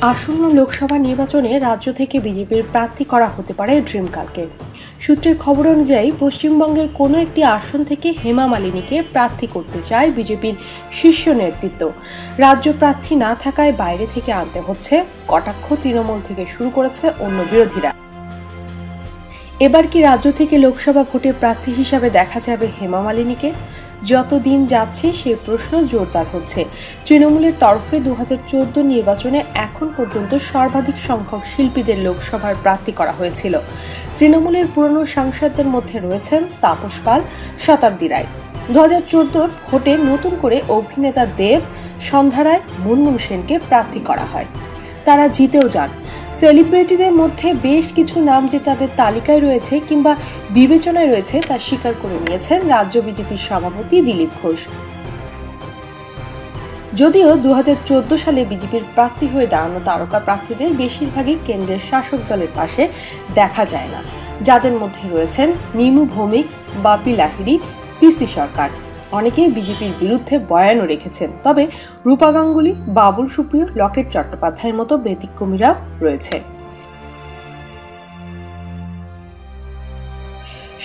আসন্ন লোকসভা নির্বাচনে রাজ্য থেকে বিজেপির প্রার্থী করা হতে পারে ড্রিম কালকে সূত্রের খবর অনুযায়ী, পশ্চিমবঙ্গের কোনো একটি আসন থেকে হেমা মালিনীকে প্রার্থী করতে চায় বিজেপির শীর্ষ নেতৃত্ব। রাজ্য প্রার্থী না থাকায় বাইরে থেকে আনতে হচ্ছে। কটাক্ষ তৃণমূল থেকে শুরু করেছে অন্য বিরোধীরা। এবার কি রাজ্য থেকে লোকসভা ভোটে প্রার্থী হিসাবে দেখা যাবে হেমা মালিনীকে? যত দিন যাচ্ছে সেই প্রশ্ন জোরদার হচ্ছে। তৃণমূলের তরফে দু হাজার চোদ্দ নির্বাচনে এখন পর্যন্ত সর্বাধিক সংখ্যক শিল্পীদের লোকসভার প্রার্থী করা হয়েছিল। তৃণমূলের পুরনো সাংসদদের মধ্যে রয়েছেন তাপস পাল, শতাব্দী রায়। দু হাজার ভোটে নতুন করে অভিনেতা দেব, সন্ধ্যা রায়, মুনমুন সেনকে প্রার্থী করা হয়। তারা জিতেও যান। সেলিব্রিটিদের মধ্যে বেশ কিছু নাম যে তাদের তালিকায় রয়েছে কিংবা বিবেচনায় রয়েছে, তা স্বীকার করে নিয়েছেন রাজ্য বিজেপির সভাপতি দিলীপ ঘোষ। যদিও দু হাজার চোদ্দ সালে বিজেপির প্রার্থী হয়ে দাঁড়ানো তারকা প্রার্থীদের বেশিরভাগই কেন্দ্রের শাসক দলের পাশে দেখা যায় না। যাদের মধ্যে রয়েছেন নিমু ভৌমিক, বাপি লাহিড়ি, পিসি সরকার। অনেকেই বিজেপির বিরুদ্ধে বয়ানও রেখেছেন। তবে রূপা গাঙ্গুলি, বাবুল সুপ্রিয়, লকেট চট্টোপাধ্যায়ের মতো ব্যতিক্রমীরা রয়েছে।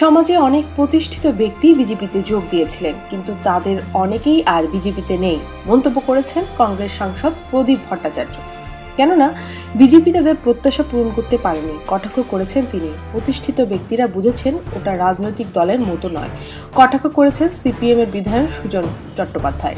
সমাজে অনেক প্রতিষ্ঠিত ব্যক্তি বিজেপিতে যোগ দিয়েছিলেন, কিন্তু তাদের অনেকেই আর বিজেপিতে নেই, মন্তব্য করেছেন কংগ্রেস সাংসদ প্রদীপ ভট্টাচার্য। কেননা, বিজেপি তাদের প্রত্যাশা পূরণ করতে পারেনি। কটাক্ষ করেছেন তিনি। প্রতিষ্ঠিত ব্যক্তিরা বুঝেছেন ওটা রাজনৈতিক দলের মতো নয়। কটাক্ষ করেছেন সিপিএমের বিধায়ক সুজন চট্টোপাধ্যায়।